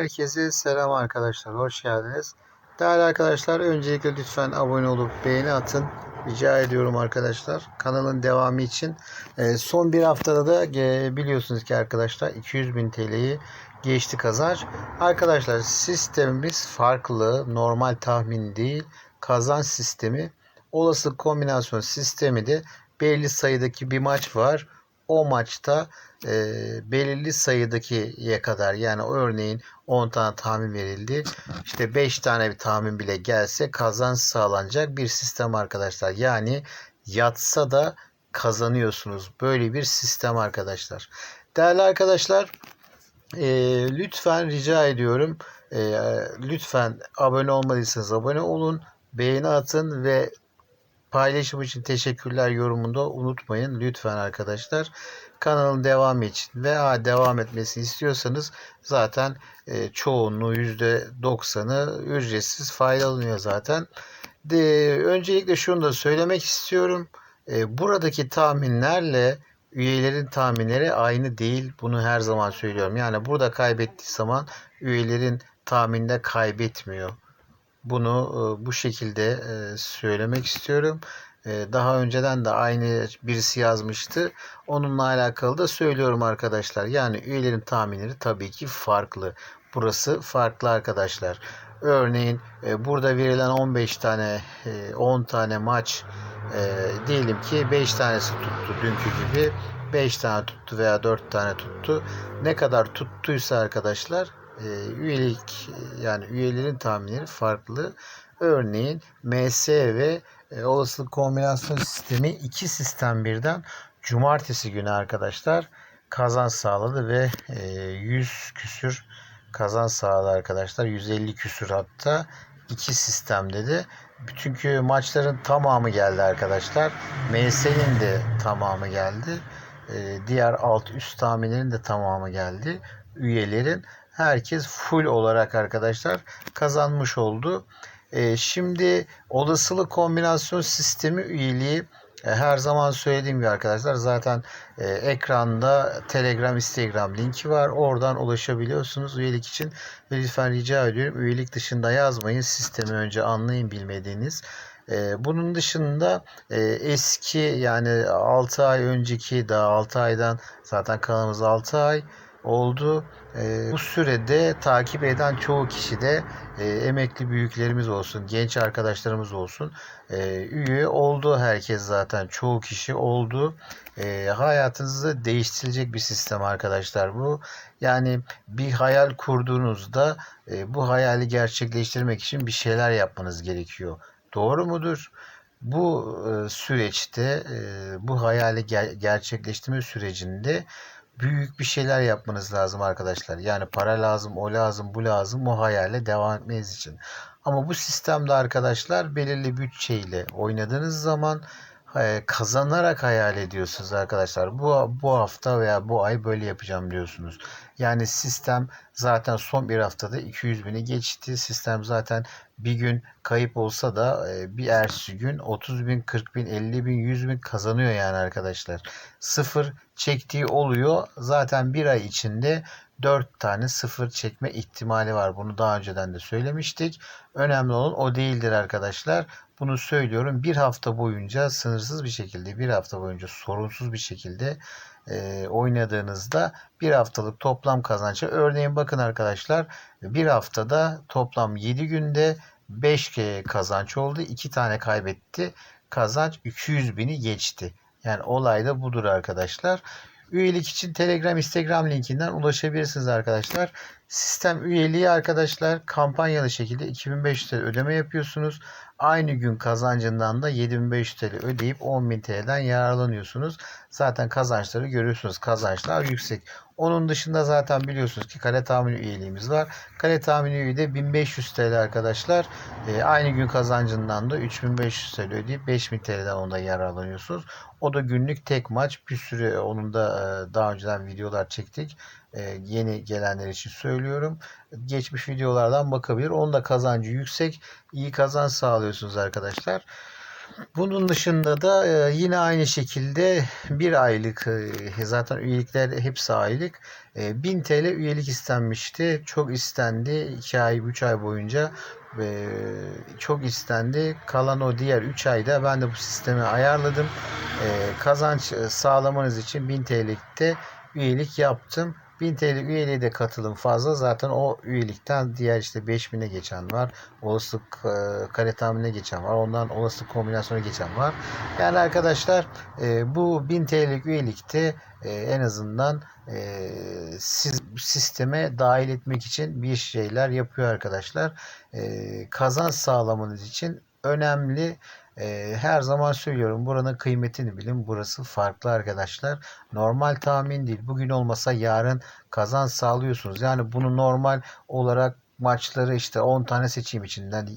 Herkese selam arkadaşlar. Hoş geldiniz. Değerli arkadaşlar öncelikle lütfen abone olup beğeni atın. Rica ediyorum arkadaşlar. Kanalın devamı için. Ee, son bir haftada da e, biliyorsunuz ki arkadaşlar 200 bin TL'yi geçti kazanç. Arkadaşlar sistemimiz farklı. Normal tahmin değil. Kazanç sistemi. Olası kombinasyon sistemi de belli sayıdaki bir maç var. O maçta e, belirli sayıdakiye kadar yani örneğin 10 tane tahmin verildi. İşte 5 tane bir tahmin bile gelse kazanç sağlanacak bir sistem arkadaşlar. Yani yatsa da kazanıyorsunuz. Böyle bir sistem arkadaşlar. Değerli arkadaşlar e, lütfen rica ediyorum e, lütfen abone olmadıysanız abone olun. Beğeni atın ve paylaşım için teşekkürler yorumunda unutmayın lütfen arkadaşlar. Kanalın devamı için veya devam etmesini istiyorsanız zaten e, çoğunluğu %90'ı ücretsiz faydalanıyor zaten. De, öncelikle şunu da söylemek istiyorum. E, buradaki tahminlerle üyelerin tahminleri aynı değil. Bunu her zaman söylüyorum. Yani burada kaybettiği zaman üyelerin tahminde kaybetmiyor. Bunu e, bu şekilde e, söylemek istiyorum. E, daha önceden de aynı birisi yazmıştı. Onunla alakalı da söylüyorum arkadaşlar. Yani üyelerin tahminleri tabii ki farklı. Burası farklı arkadaşlar. Örneğin burada verilen 15 tane 10 tane maç diyelim ki 5 tanesi tuttu dünkü gibi 5 tane tuttu veya 4 tane tuttu. Ne kadar tuttuysa arkadaşlar e, üyelik yani üyelerin tahminleri farklı. Örneğin MS ve e, olasılık kombinasyon sistemi iki sistem birden cumartesi günü arkadaşlar kazan sağladı ve e, 100 küsür kazan sağladı arkadaşlar. 150 küsür hatta iki sistem dedi. Çünkü maçların tamamı geldi arkadaşlar. MS'nin de tamamı geldi. Ee, diğer alt üst tahminlerin de tamamı geldi. Üyelerin herkes full olarak arkadaşlar kazanmış oldu. E, şimdi olasılık kombinasyon sistemi üyeliği e, her zaman söylediğim gibi arkadaşlar zaten e, ekranda Telegram, Instagram linki var. Oradan ulaşabiliyorsunuz üyelik için. Ve lütfen rica ediyorum üyelik dışında yazmayın. Sistemi önce anlayın bilmediğiniz. E, bunun dışında eski yani 6 ay önceki daha 6 aydan zaten kanalımız 6 ay oldu. E, bu sürede takip eden çoğu kişi de e, emekli büyüklerimiz olsun, genç arkadaşlarımız olsun e, üye oldu herkes zaten çoğu kişi oldu. E, hayatınızı değiştirecek bir sistem arkadaşlar bu. Yani bir hayal kurduğunuzda e, bu hayali gerçekleştirmek için bir şeyler yapmanız gerekiyor. Doğru mudur? Bu e, süreçte e, bu hayali ger- gerçekleştirme sürecinde büyük bir şeyler yapmanız lazım arkadaşlar. Yani para lazım, o lazım, bu lazım o hayale devam etmeniz için. Ama bu sistemde arkadaşlar belirli bütçeyle oynadığınız zaman kazanarak hayal ediyorsunuz arkadaşlar. Bu, bu hafta veya bu ay böyle yapacağım diyorsunuz. Yani sistem zaten son bir haftada 200 bini geçti. Sistem zaten bir gün kayıp olsa da e, bir ertesi gün 30 bin, 40 bin, 50 bin, 100 bin kazanıyor yani arkadaşlar. Sıfır çektiği oluyor. Zaten bir ay içinde 4 tane sıfır çekme ihtimali var. Bunu daha önceden de söylemiştik. Önemli olan o değildir arkadaşlar. Bunu söylüyorum. Bir hafta boyunca sınırsız bir şekilde, bir hafta boyunca sorunsuz bir şekilde e, oynadığınızda bir haftalık toplam kazancı örneğin bakın arkadaşlar bir haftada toplam 7 günde 5 kazanç oldu. 2 tane kaybetti. Kazanç 200 bini geçti. Yani olay da budur arkadaşlar. Üyelik için Telegram, Instagram linkinden ulaşabilirsiniz arkadaşlar. Sistem üyeliği arkadaşlar kampanyalı şekilde 2500 TL ödeme yapıyorsunuz. Aynı gün kazancından da 7500 TL ödeyip 10.000 TL'den yararlanıyorsunuz. Zaten kazançları görüyorsunuz. Kazançlar yüksek. Onun dışında zaten biliyorsunuz ki kale tahmini üyeliğimiz var. Kale tahmini üyeliği de 1500 TL arkadaşlar. E, aynı gün kazancından da 3500 TL ödeyip 5000 TL'den onda yararlanıyorsunuz. O da günlük tek maç. Bir sürü onun da e, daha önceden videolar çektik. E, yeni gelenler için söylüyorum. Geçmiş videolardan bakabilir. Onun da kazancı yüksek. iyi kazanç sağlıyorsunuz arkadaşlar. Bunun dışında da e, yine aynı şekilde bir aylık e, zaten üyelikler hepsi aylık. E, 1000 TL üyelik istenmişti. Çok istendi. 2 ay 3 ay boyunca çok istendi. Kalan o diğer 3 ayda ben de bu sistemi ayarladım. Kazanç sağlamanız için 1000 TL'likte üyelik yaptım. 1000 TL üyeliğe de katılım fazla. Zaten o üyelikten diğer işte 5000'e geçen var. Olasılık e, kare tahminine geçen var. Ondan olasılık kombinasyona geçen var. Yani arkadaşlar e, bu 1000 TL'lik üyelikte e, en azından e, siz sisteme dahil etmek için bir şeyler yapıyor arkadaşlar. E, kazanç sağlamanız için önemli. Her zaman söylüyorum buranın kıymetini bilin. Burası farklı arkadaşlar. Normal tahmin değil. Bugün olmasa yarın kazanç sağlıyorsunuz. Yani bunu normal olarak maçları işte 10 tane seçeyim içinden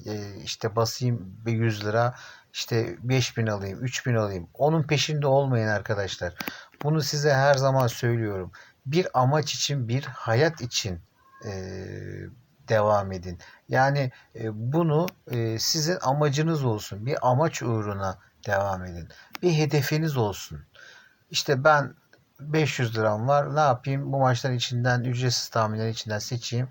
işte basayım bir 100 lira işte 5000 alayım 3000 alayım onun peşinde olmayın arkadaşlar bunu size her zaman söylüyorum bir amaç için bir hayat için e, devam edin yani e, bunu e, sizin amacınız olsun bir amaç uğruna devam edin bir hedefiniz olsun işte ben 500 liram var. Ne yapayım? Bu maçların içinden ücretsiz tahminlerin içinden seçeyim.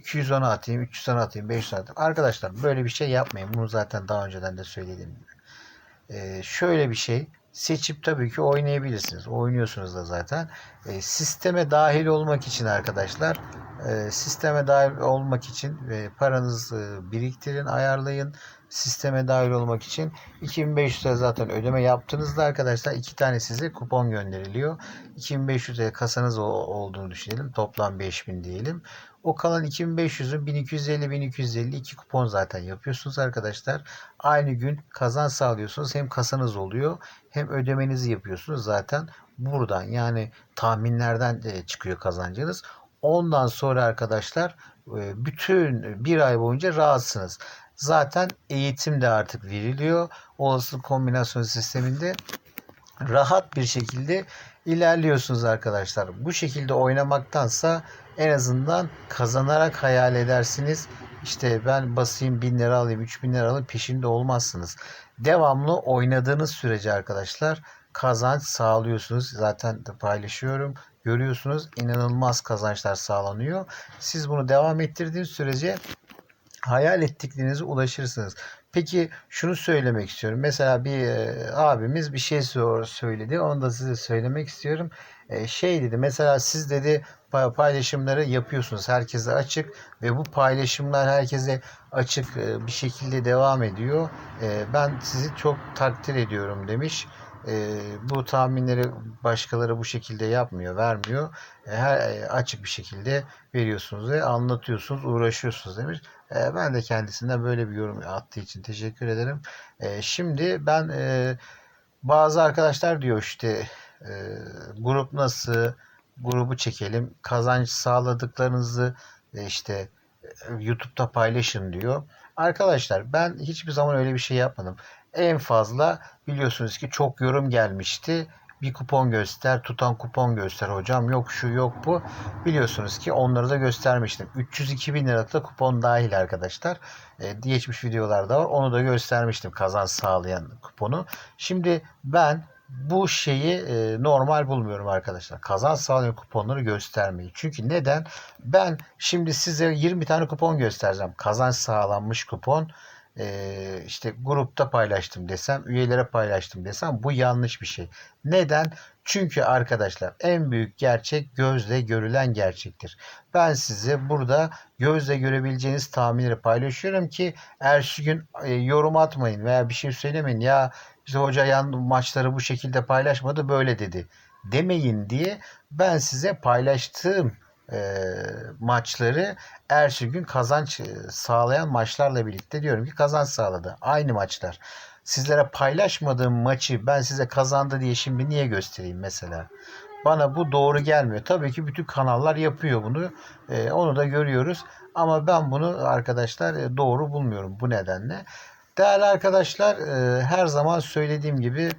210'a atayım, 310'a atayım, 500'e atayım. Arkadaşlar böyle bir şey yapmayın. Bunu zaten daha önceden de söylediğim gibi. Ee, şöyle bir şey seçip tabii ki oynayabilirsiniz. Oynuyorsunuz da zaten. Ee, sisteme dahil olmak için arkadaşlar e, sisteme dahil olmak için e, paranızı biriktirin, ayarlayın. Sisteme dahil olmak için 2500'e zaten ödeme yaptığınızda arkadaşlar iki tane size kupon gönderiliyor. 2500'e kasanız olduğunu düşünelim. Toplam 5000 diyelim. O kalan 2500'ün 1250 1250 iki kupon zaten yapıyorsunuz arkadaşlar. Aynı gün kazan sağlıyorsunuz. Hem kasanız oluyor hem ödemenizi yapıyorsunuz zaten buradan. Yani tahminlerden çıkıyor kazancınız. Ondan sonra arkadaşlar e, bütün bir ay boyunca rahatsınız. Zaten eğitim de artık veriliyor. Olasılık kombinasyon sisteminde rahat bir şekilde ilerliyorsunuz arkadaşlar. Bu şekilde oynamaktansa en azından kazanarak hayal edersiniz. İşte ben basayım 1000 lira alayım 3000 lira alayım peşinde olmazsınız. Devamlı oynadığınız sürece arkadaşlar kazanç sağlıyorsunuz. Zaten de paylaşıyorum. Görüyorsunuz inanılmaz kazançlar sağlanıyor. Siz bunu devam ettirdiğiniz sürece hayal ettiklerinize ulaşırsınız. Peki şunu söylemek istiyorum. Mesela bir e, abimiz bir şey söyledi. Onu da size söylemek istiyorum. E, şey dedi mesela siz dedi paylaşımları yapıyorsunuz. Herkese açık ve bu paylaşımlar herkese açık e, bir şekilde devam ediyor. E, ben sizi çok takdir ediyorum demiş. E, bu tahminleri başkaları bu şekilde yapmıyor, vermiyor. E, her e, açık bir şekilde veriyorsunuz ve anlatıyorsunuz, uğraşıyorsunuz demiş. E, ben de kendisinden böyle bir yorum attığı için teşekkür ederim. E, şimdi ben e, bazı arkadaşlar diyor işte e, grup nasıl grubu çekelim kazanç sağladıklarınızı e, işte YouTube'da paylaşın diyor. Arkadaşlar ben hiçbir zaman öyle bir şey yapmadım. En fazla biliyorsunuz ki çok yorum gelmişti. Bir kupon göster, tutan kupon göster hocam. Yok şu yok bu. Biliyorsunuz ki onları da göstermiştim. 302 bin liralık kupon dahil arkadaşlar. Ee, geçmiş videolarda var. Onu da göstermiştim kazanç sağlayan kuponu. Şimdi ben bu şeyi e, normal bulmuyorum arkadaşlar. Kazanç sağlayan kuponları göstermeyi. Çünkü neden? Ben şimdi size 20 tane kupon göstereceğim. Kazanç sağlanmış kupon e, işte grupta paylaştım desem, üyelere paylaştım desem bu yanlış bir şey. Neden? Çünkü arkadaşlar en büyük gerçek gözle görülen gerçektir. Ben size burada gözle görebileceğiniz tahminleri paylaşıyorum ki ertesi gün e, yorum atmayın veya bir şey söylemeyin. Ya işte hoca yan maçları bu şekilde paylaşmadı böyle dedi demeyin diye ben size paylaştığım e, maçları ertesi gün kazanç sağlayan maçlarla birlikte diyorum ki kazanç sağladı. Aynı maçlar. Sizlere paylaşmadığım maçı ben size kazandı diye şimdi niye göstereyim mesela? Bana bu doğru gelmiyor. Tabii ki bütün kanallar yapıyor bunu. E, onu da görüyoruz. Ama ben bunu arkadaşlar e, doğru bulmuyorum bu nedenle. Değerli arkadaşlar e, her zaman söylediğim gibi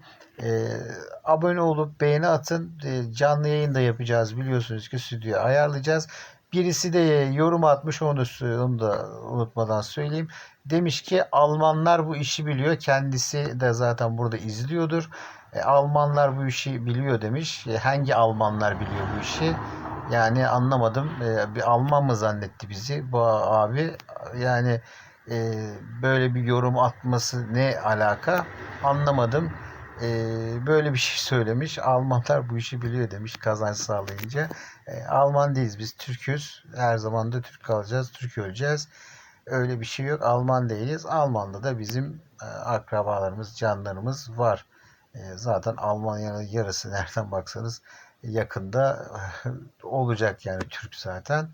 e, abone olup beğeni atın. E, canlı yayın da yapacağız biliyorsunuz ki stüdyo ayarlayacağız. Birisi de yorum atmış onu da, onu da unutmadan söyleyeyim. Demiş ki Almanlar bu işi biliyor. Kendisi de zaten burada izliyordur. E, Almanlar bu işi biliyor demiş. E, hangi Almanlar biliyor bu işi? Yani anlamadım. E, bir Alman mı zannetti bizi bu abi? Yani e, böyle bir yorum atması ne alaka? Anlamadım. E, böyle bir şey söylemiş. Almanlar bu işi biliyor demiş kazanç sağlayınca. E, Alman değiliz biz Türk'üz. Her zaman da Türk kalacağız, Türk öleceğiz. Öyle bir şey yok. Alman değiliz. Alman'da da bizim e, akrabalarımız, canlarımız var. E, zaten Almanya'nın yarısı nereden baksanız yakında olacak yani Türk zaten.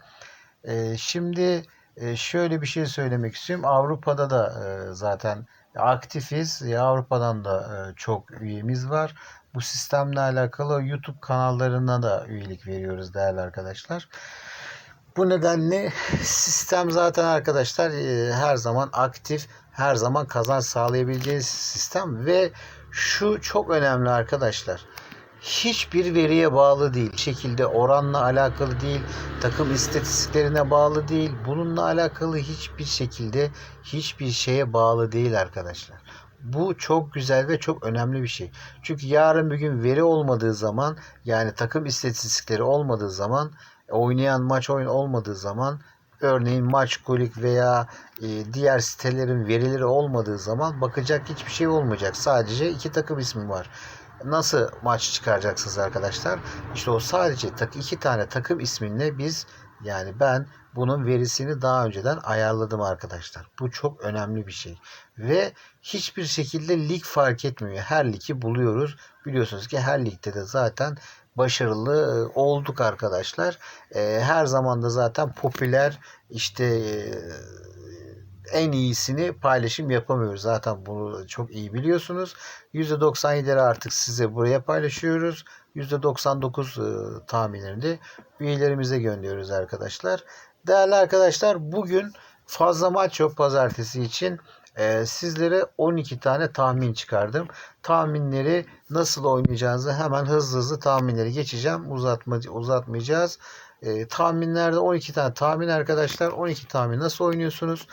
E, şimdi e, şöyle bir şey söylemek istiyorum. Avrupa'da da e, zaten aktifiz. E, Avrupa'dan da e, çok üyemiz var. Bu sistemle alakalı YouTube kanallarına da üyelik veriyoruz değerli arkadaşlar. Bu nedenle sistem zaten arkadaşlar e, her zaman aktif, her zaman kazanç sağlayabileceğiniz sistem ve şu çok önemli arkadaşlar. Hiçbir veriye bağlı değil. Şekilde oranla alakalı değil. Takım istatistiklerine bağlı değil. Bununla alakalı hiçbir şekilde hiçbir şeye bağlı değil arkadaşlar. Bu çok güzel ve çok önemli bir şey. Çünkü yarın bir gün veri olmadığı zaman yani takım istatistikleri olmadığı zaman oynayan maç oyun olmadığı zaman örneğin maç kolik veya e, diğer sitelerin verileri olmadığı zaman bakacak hiçbir şey olmayacak. Sadece iki takım ismi var. Nasıl maç çıkaracaksınız arkadaşlar? İşte o sadece iki tane takım isminle biz yani ben bunun verisini daha önceden ayarladım arkadaşlar. Bu çok önemli bir şey. Ve hiçbir şekilde lig fark etmiyor. Her ligi buluyoruz. Biliyorsunuz ki her ligde de zaten başarılı e, olduk arkadaşlar. E, her zaman da zaten popüler işte e, en iyisini paylaşım yapamıyoruz. Zaten bunu çok iyi biliyorsunuz. %97'leri artık size buraya paylaşıyoruz. %99 tahminlerini de üyelerimize gönderiyoruz arkadaşlar. Değerli arkadaşlar bugün fazla maç yok pazartesi için. Ee, sizlere 12 tane tahmin çıkardım. Tahminleri nasıl oynayacağınızı hemen hızlı hızlı tahminleri geçeceğim. Uzatma, uzatmayacağız. Ee, tahminlerde 12 tane tahmin arkadaşlar. 12 tahmin nasıl oynuyorsunuz?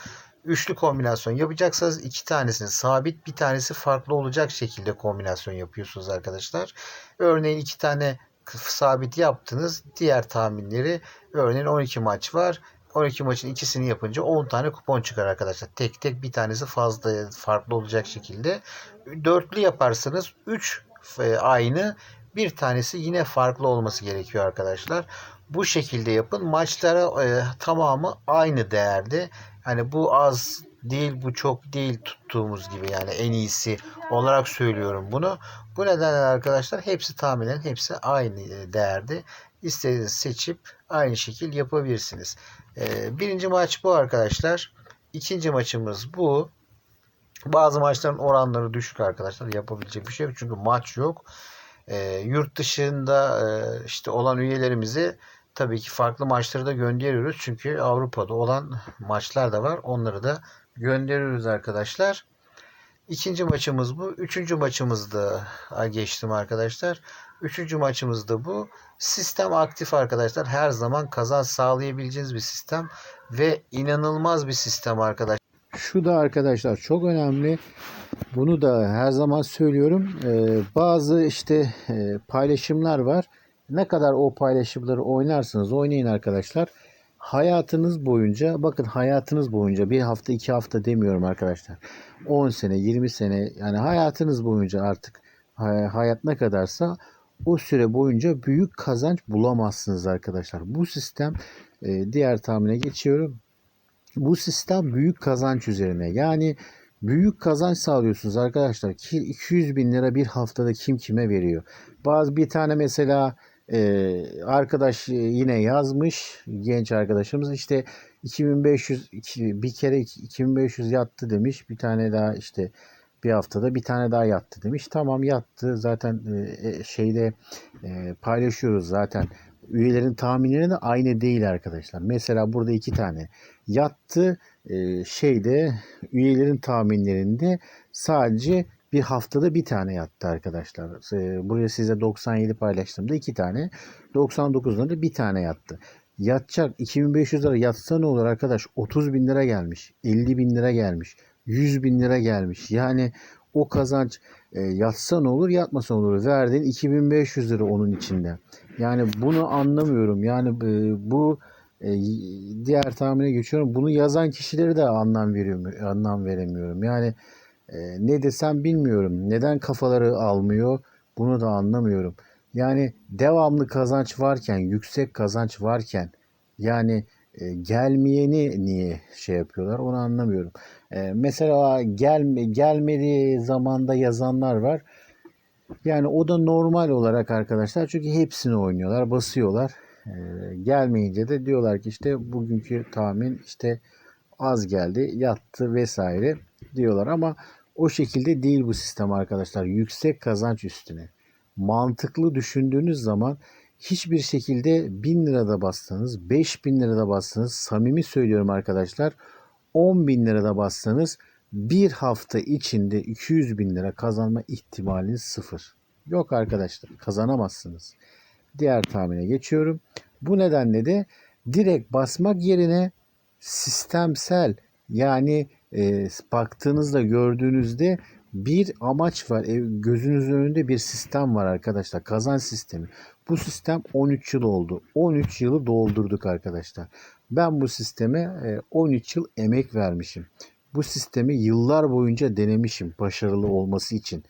Üçlü kombinasyon yapacaksanız iki tanesini sabit bir tanesi farklı olacak şekilde kombinasyon yapıyorsunuz arkadaşlar. Örneğin iki tane sabit yaptınız. Diğer tahminleri örneğin 12 maç var. 12 maçın ikisini yapınca 10 tane kupon çıkar arkadaşlar. Tek tek bir tanesi fazla farklı olacak şekilde. Dörtlü yaparsanız 3 e, aynı bir tanesi yine farklı olması gerekiyor arkadaşlar. Bu şekilde yapın. Maçlara e, tamamı aynı değerde. Hani bu az değil bu çok değil tuttuğumuz gibi yani en iyisi olarak söylüyorum bunu. Bu nedenle arkadaşlar hepsi tahminen hepsi aynı değerde. İstediğiniz seçip aynı şekil yapabilirsiniz. Ee, birinci maç bu arkadaşlar. İkinci maçımız bu. Bazı maçların oranları düşük arkadaşlar. Yapabilecek bir şey yok. Çünkü maç yok. Ee, yurt dışında e, işte olan üyelerimizi tabii ki farklı maçları da gönderiyoruz. Çünkü Avrupa'da olan maçlar da var. Onları da gönderiyoruz arkadaşlar. İkinci maçımız bu. Üçüncü maçımızda geçtim arkadaşlar. Üçüncü maçımız da bu. Sistem aktif arkadaşlar. Her zaman kazanç sağlayabileceğiniz bir sistem ve inanılmaz bir sistem arkadaşlar. Şu da arkadaşlar çok önemli. Bunu da her zaman söylüyorum. Ee, bazı işte e, paylaşımlar var. Ne kadar o paylaşımları oynarsınız oynayın arkadaşlar. Hayatınız boyunca bakın hayatınız boyunca bir hafta iki hafta demiyorum arkadaşlar. 10 sene 20 sene yani hayatınız boyunca artık hayat ne kadarsa o süre boyunca büyük kazanç bulamazsınız arkadaşlar. Bu sistem e, diğer tahmine geçiyorum. Bu sistem büyük kazanç üzerine. Yani büyük kazanç sağlıyorsunuz arkadaşlar. Ki 200 bin lira bir haftada kim kime veriyor. Bazı bir tane mesela e, arkadaş yine yazmış genç arkadaşımız işte 2500 bir kere 2500 yattı demiş. Bir tane daha işte bir haftada bir tane daha yattı demiş. Tamam yattı. Zaten e, şeyde e, paylaşıyoruz zaten. Üyelerin tahminleri de aynı değil arkadaşlar. Mesela burada iki tane yattı. E, şeyde üyelerin tahminlerinde sadece bir haftada bir tane yattı arkadaşlar. E, buraya size 97 paylaştığımda iki tane. 99'da da bir tane yattı. Yatacak 2500 lira yatsa ne olur arkadaş? 30 bin lira gelmiş. 50 bin lira gelmiş. 100 bin lira gelmiş. Yani o kazanç e, yatsa ne olur yatmasa ne olur. Verdiğin 2500 lira onun içinde. Yani bunu anlamıyorum. Yani e, bu e, diğer tahmine geçiyorum. Bunu yazan kişileri de anlam veriyorum, anlam veremiyorum. Yani e, ne desem bilmiyorum. Neden kafaları almıyor? Bunu da anlamıyorum. Yani devamlı kazanç varken, yüksek kazanç varken yani e, gelmeyeni niye şey yapıyorlar onu anlamıyorum. E, mesela gelme, gelmediği zamanda yazanlar var. Yani o da normal olarak arkadaşlar çünkü hepsini oynuyorlar, basıyorlar. E, gelmeyince de diyorlar ki işte bugünkü tahmin işte az geldi, yattı vesaire diyorlar ama o şekilde değil bu sistem arkadaşlar. Yüksek kazanç üstüne. Mantıklı düşündüğünüz zaman hiçbir şekilde 1000 lirada bassanız, 5000 lirada bassanız, samimi söylüyorum arkadaşlar, 10 bin lirada bassanız bir hafta içinde 200 bin lira kazanma ihtimaliniz sıfır. Yok arkadaşlar kazanamazsınız. Diğer tahmine geçiyorum. Bu nedenle de direkt basmak yerine sistemsel yani e, baktığınızda gördüğünüzde bir amaç var. E, gözünüzün önünde bir sistem var arkadaşlar. Kazanç sistemi. Bu sistem 13 yıl oldu. 13 yılı doldurduk arkadaşlar. Ben bu sisteme e, 13 yıl emek vermişim. Bu sistemi yıllar boyunca denemişim başarılı olması için.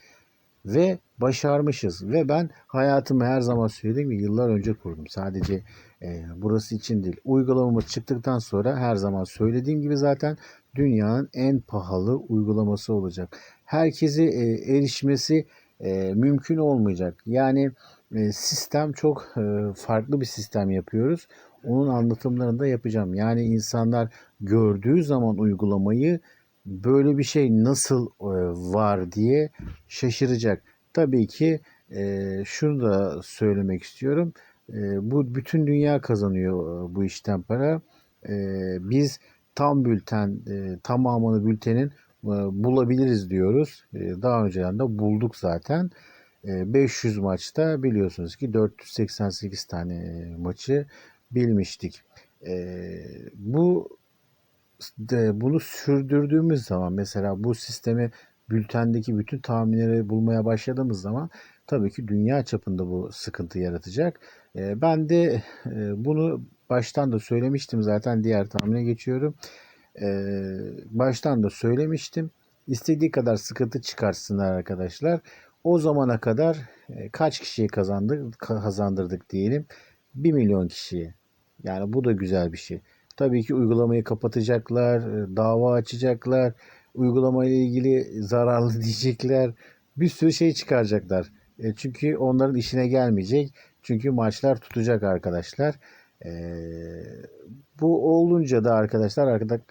Ve başarmışız. Ve ben hayatımı her zaman söylediğim gibi yıllar önce kurdum. Sadece e, burası için değil. Uygulamamız çıktıktan sonra her zaman söylediğim gibi zaten dünyanın en pahalı uygulaması olacak. Herkesi e, erişmesi e, mümkün olmayacak. Yani e, sistem çok e, farklı bir sistem yapıyoruz. Onun anlatımlarını da yapacağım. Yani insanlar gördüğü zaman uygulamayı böyle bir şey nasıl e, var diye şaşıracak. Tabii ki e, şunu da söylemek istiyorum. E, bu bütün dünya kazanıyor bu işten para. E, biz tam bülten e, tamamını bültenin e, bulabiliriz diyoruz. E, daha önceden de bulduk zaten. E, 500 maçta biliyorsunuz ki 488 tane maçı bilmiştik. E, bu de, bunu sürdürdüğümüz zaman mesela bu sistemi bültendeki bütün tahminleri bulmaya başladığımız zaman tabii ki dünya çapında bu sıkıntı yaratacak. E, ben de e, bunu baştan da söylemiştim zaten diğer tahmine geçiyorum. E, baştan da söylemiştim. İstediği kadar sıkıntı çıkarsınlar arkadaşlar. O zamana kadar e, kaç kişiyi kazandık, kazandırdık diyelim. 1 milyon kişiye. Yani bu da güzel bir şey. Tabii ki uygulamayı kapatacaklar, e, dava açacaklar, uygulamayla ilgili zararlı diyecekler. Bir sürü şey çıkaracaklar. E, çünkü onların işine gelmeyecek. Çünkü maçlar tutacak arkadaşlar. E, bu olunca da arkadaşlar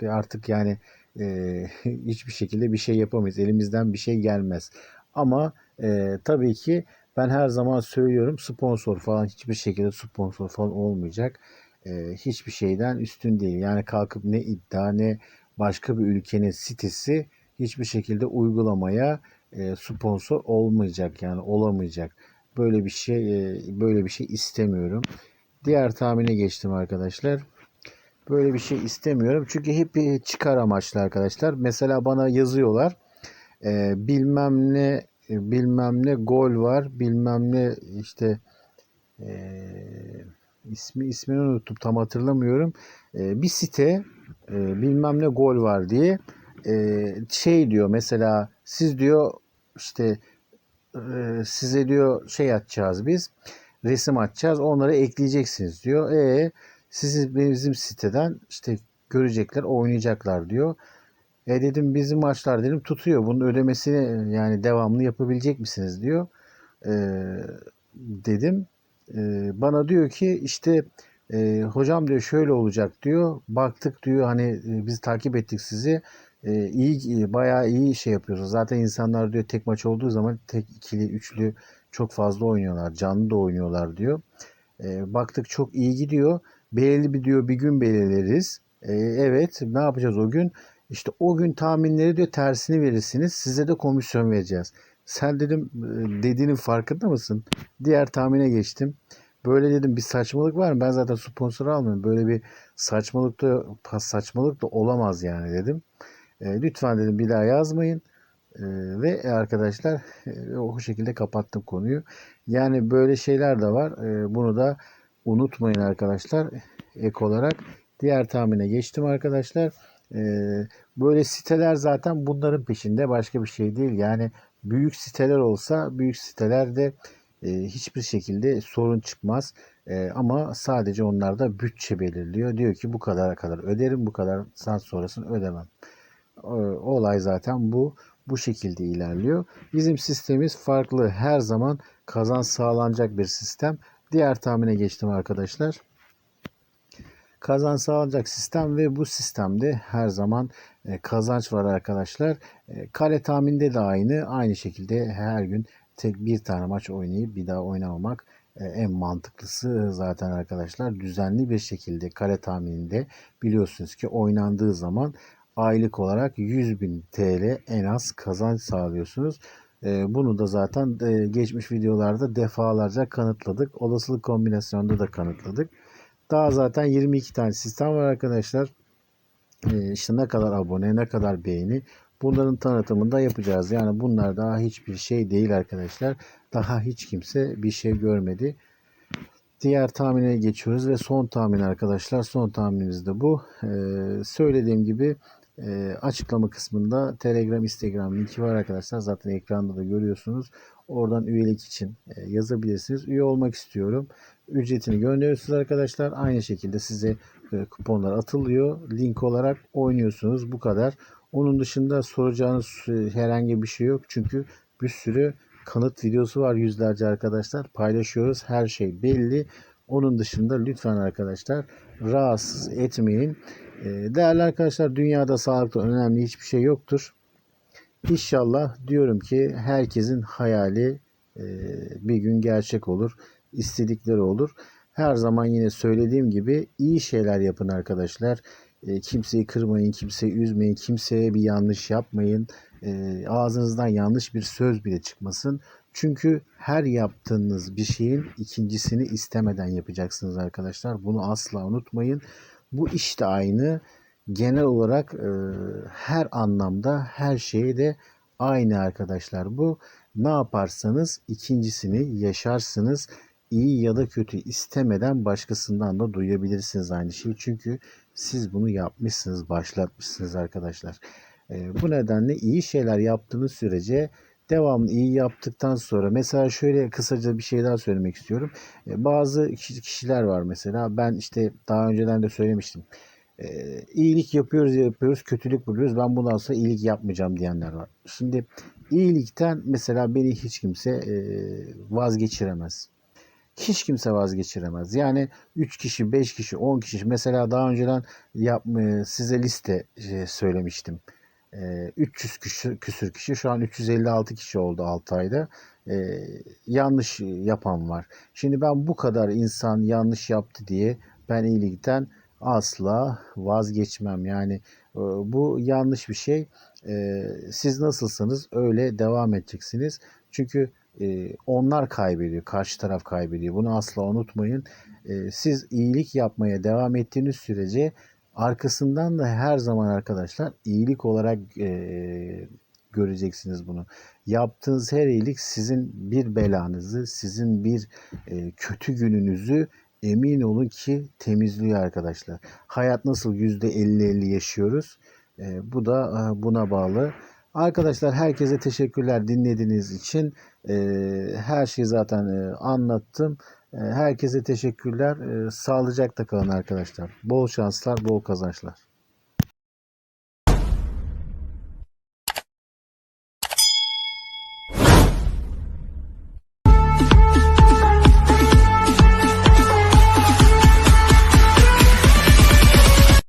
artık, yani e, hiçbir şekilde bir şey yapamayız. Elimizden bir şey gelmez. Ama e, tabii ki ben her zaman söylüyorum sponsor falan hiçbir şekilde sponsor falan olmayacak. E, hiçbir şeyden üstün değil. Yani kalkıp ne iddia ne başka bir ülkenin sitesi hiçbir şekilde uygulamaya e, sponsor olmayacak yani olamayacak. Böyle bir şey e, böyle bir şey istemiyorum. Diğer tahmine geçtim arkadaşlar. Böyle bir şey istemiyorum. Çünkü hep çıkar amaçlı arkadaşlar. Mesela bana yazıyorlar. E, bilmem ne bilmem ne gol var. Bilmem ne işte e, ismi ismini unuttum tam hatırlamıyorum. E, bir site e, bilmem ne gol var diye e, şey diyor mesela siz diyor işte e, size diyor şey atacağız biz resim atacağız onları ekleyeceksiniz diyor. E sizi bizim siteden işte görecekler oynayacaklar diyor. E dedim bizim maçlar dedim tutuyor. Bunun ödemesini yani devamlı yapabilecek misiniz diyor. E, dedim. Bana diyor ki işte e, hocam diyor şöyle olacak diyor. Baktık diyor hani e, biz takip ettik sizi. E, iyi bayağı iyi şey yapıyorsunuz. Zaten insanlar diyor tek maç olduğu zaman tek ikili üçlü çok fazla oynuyorlar. Canlı da oynuyorlar diyor. E, baktık çok iyi gidiyor. Belirli bir diyor bir gün belirleriz. E, evet ne yapacağız o gün? İşte o gün tahminleri diyor tersini verirsiniz. Size de komisyon vereceğiz. Sen dedim dediğinin farkında mısın? Diğer tahmine geçtim. böyle dedim bir saçmalık var mı? Ben zaten sponsor almıyorum. Böyle bir saçmalık da saçmalık da olamaz yani dedim. E, lütfen dedim bir daha yazmayın. E, ve arkadaşlar e, o şekilde kapattım konuyu. Yani böyle şeyler de var. E, bunu da unutmayın arkadaşlar. Ek olarak diğer tahmine geçtim arkadaşlar. E, böyle siteler zaten bunların peşinde başka bir şey değil. Yani büyük siteler olsa büyük sitelerde e, hiçbir şekilde sorun çıkmaz. E, ama sadece onlarda bütçe belirliyor. Diyor ki bu kadara kadar öderim bu kadar saat sonrasını ödemem. E, olay zaten bu. Bu şekilde ilerliyor. Bizim sistemimiz farklı. Her zaman kazanç sağlanacak bir sistem. Diğer tahmine geçtim arkadaşlar. Kazanç sağlanacak sistem ve bu sistemde her zaman kazanç var arkadaşlar. E, kale tahminde de aynı. Aynı şekilde her gün tek bir tane maç oynayıp bir daha oynamamak e, en mantıklısı zaten arkadaşlar. Düzenli bir şekilde kale tahmininde biliyorsunuz ki oynandığı zaman aylık olarak 100.000 TL en az kazanç sağlıyorsunuz. E, bunu da zaten e, geçmiş videolarda defalarca kanıtladık. Olasılık kombinasyonunda da kanıtladık. Daha zaten 22 tane sistem var arkadaşlar. E, işte ne kadar abone, ne kadar beğeni. Bunların tanıtımını da yapacağız. Yani bunlar daha hiçbir şey değil arkadaşlar. Daha hiç kimse bir şey görmedi. Diğer tahmine geçiyoruz ve son tahmin arkadaşlar. Son tahminimiz de bu. Ee, söylediğim gibi e, açıklama kısmında Telegram, Instagram linki var arkadaşlar. Zaten ekranda da görüyorsunuz. Oradan üyelik için e, yazabilirsiniz. Üye olmak istiyorum. Ücretini gönderiyorsunuz arkadaşlar. Aynı şekilde size e, kuponlar atılıyor. Link olarak oynuyorsunuz. Bu kadar. Onun dışında soracağınız e, herhangi bir şey yok. Çünkü bir sürü kanıt videosu var yüzlerce arkadaşlar. Paylaşıyoruz. Her şey belli. Onun dışında lütfen arkadaşlar rahatsız etmeyin. E, değerli arkadaşlar dünyada sağlıkta önemli hiçbir şey yoktur. İnşallah diyorum ki herkesin hayali e, bir gün gerçek olur. İstedikleri olur. Her zaman yine söylediğim gibi iyi şeyler yapın arkadaşlar. E, kimseyi kırmayın, kimseyi üzmeyin, kimseye bir yanlış yapmayın. E, ağzınızdan yanlış bir söz bile çıkmasın. Çünkü her yaptığınız bir şeyin ikincisini istemeden yapacaksınız arkadaşlar. Bunu asla unutmayın. Bu iş de aynı. Genel olarak e, her anlamda her şeye de aynı arkadaşlar. Bu ne yaparsanız ikincisini yaşarsınız. İyi ya da kötü istemeden başkasından da duyabilirsiniz aynı şeyi. Çünkü siz bunu yapmışsınız, başlatmışsınız arkadaşlar. E, bu nedenle iyi şeyler yaptığınız sürece devamlı iyi yaptıktan sonra mesela şöyle kısaca bir şey daha söylemek istiyorum. E, bazı kişiler var mesela ben işte daha önceden de söylemiştim. E, iyilik yapıyoruz yapıyoruz kötülük buluyoruz ben bundan sonra iyilik yapmayacağım diyenler var. Şimdi iyilikten mesela beni hiç kimse e, vazgeçiremez. Hiç kimse vazgeçiremez. Yani 3 kişi, 5 kişi, 10 kişi mesela daha önceden yapmaya size liste e, söylemiştim. 300 küsür, küsür kişi şu an 356 kişi oldu 6 ayda. Yanlış yapan var. Şimdi ben bu kadar insan yanlış yaptı diye ben iyilikten asla vazgeçmem. Yani e, bu yanlış bir şey. E, siz nasılsınız öyle devam edeceksiniz. Çünkü e, onlar kaybediyor, karşı taraf kaybediyor. Bunu asla unutmayın. E, siz iyilik yapmaya devam ettiğiniz sürece Arkasından da her zaman arkadaşlar iyilik olarak e, göreceksiniz bunu. Yaptığınız her iyilik sizin bir belanızı, sizin bir e, kötü gününüzü emin olun ki temizliyor arkadaşlar. Hayat nasıl %50-50 yaşıyoruz? E, bu da e, buna bağlı. Arkadaşlar herkese teşekkürler dinlediğiniz için. E, her şeyi zaten e, anlattım. Herkese teşekkürler. Sağlıcakla kalın arkadaşlar. Bol şanslar, bol kazançlar.